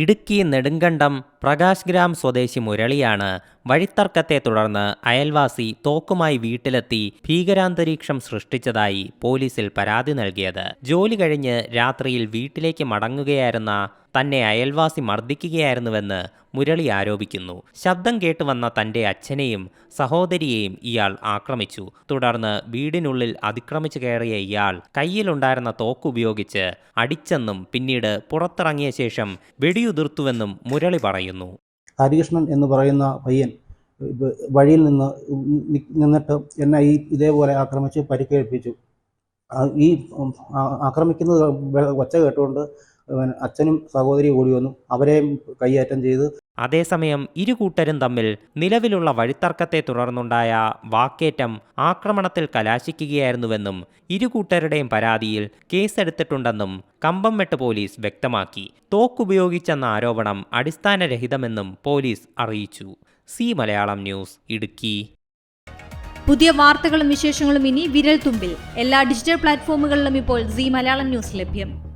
Idukki Nedumkandam Prakash gram സ്വദേശി മുരളിയാണ് വഴിത്തർക്കത്തെ തുടർന്ന് അയൽവാസി തോക്കുമായി വീട്ടിലെത്തി ഭീകരാന്തരീക്ഷം സൃഷ്ടിച്ചതായി പോലീസിൽ പരാതി നൽകിയത്. ജോലി കഴിഞ്ഞ് രാത്രിയിൽ വീട്ടിലേക്ക് മടങ്ങുകയായിരുന്ന തന്നെ അയൽവാസി മർദ്ദിക്കുകയായിരുന്നുവെന്ന് മുരളി ആരോപിക്കുന്നു. ശബ്ദം കേട്ട് വന്ന തന്റെ അച്ഛനെയും സഹോദരിയെയും ഇയാൾ ആക്രമിച്ചു. തുടർന്ന് വീടിനുള്ളിൽ അതിക്രമിച്ചു കയറിയ ഇയാൾ കയ്യിലുണ്ടായിരുന്ന തോക്കുപയോഗിച്ച് അടിച്ചെന്നും പിന്നീട് പുറത്തിറങ്ങിയ ശേഷം വെടിയുതിർത്തുവെന്നും മുരളി പറയുന്നു. ഹരികൃഷ്ണൻ എന്ന് പറയുന്ന പയ്യൻ വഴിയിൽ നിന്ന് നിന്നിട്ട് എന്നെ ഈ ഇതേപോലെ ആക്രമിച്ച് പരിക്കേൽപ്പിച്ചു. ഈ ആക്രമിക്കുന്നത് ഒച്ച കേട്ടുകൊണ്ട് അച്ഛനും സഹോദരി ഓടി വന്നു. അവരെയും കൈയേറ്റം ചെയ്ത് അതേസമയം ഇരു കൂട്ടരും തമ്മിൽ നിലവിലുള്ള വഴിത്തർക്കത്തെ തുടർന്നുണ്ടായ വാക്കേറ്റം ആക്രമണത്തിൽ കലാശിക്കുകയായിരുന്നുവെന്നും ഇരു കൂട്ടരുടെയും പരാതിയിൽ കേസെടുത്തിട്ടുണ്ടെന്നും കമ്പംമെട്ട് പോലീസ് വ്യക്തമാക്കി. തോക്കുപയോഗിച്ചെന്ന ആരോപണം അടിസ്ഥാനരഹിതമെന്നും പോലീസ് അറിയിച്ചു. C Malayalam news Idukki. പുതിയ വാർത്തകളും വിശേഷങ്ങളും ഇനി വിരൽ തുമ്പിൽ എല്ലാ ഡിജിറ്റൽ പ്ലാറ്റ്ഫോമുകളിലും ഇപ്പോൾ സി മലയാളം ന്യൂസ് ലഭ്യം.